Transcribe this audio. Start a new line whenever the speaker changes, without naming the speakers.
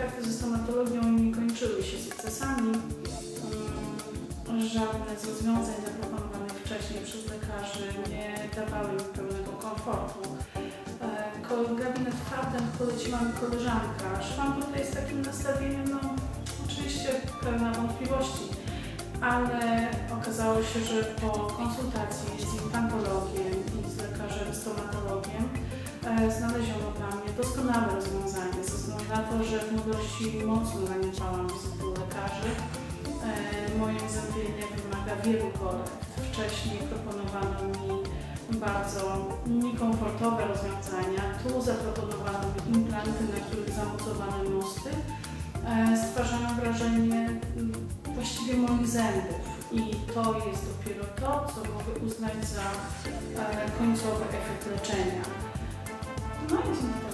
Kontakty ze stomatologią nie kończyły się sukcesami. Mm, Żadne z rozwiązań zaproponowanych wcześniej przez lekarzy nie dawały mi pełnego komfortu. E, Gabinet Faden poleciła mi koleżanka. Szłam tutaj z takim nastawieniem, no oczywiście pełna wątpliwości, ale okazało się, że po konsultacji z implantologiem i z lekarzem stomatologiem e, znaleziono dla mnie doskonałe rozwiązanie, to, że w młodości mocno zaniedbałam wizyty u lekarzy. E, Moje zębienie wymaga wielu korekt. Wcześniej proponowano mi bardzo niekomfortowe rozwiązania. Tu zaproponowano mi implanty, na których zamocowano mosty. E, Stwarzają wrażenie właściwie moich zębów i to jest dopiero to, co mogę uznać za e, końcowy efekt leczenia. No i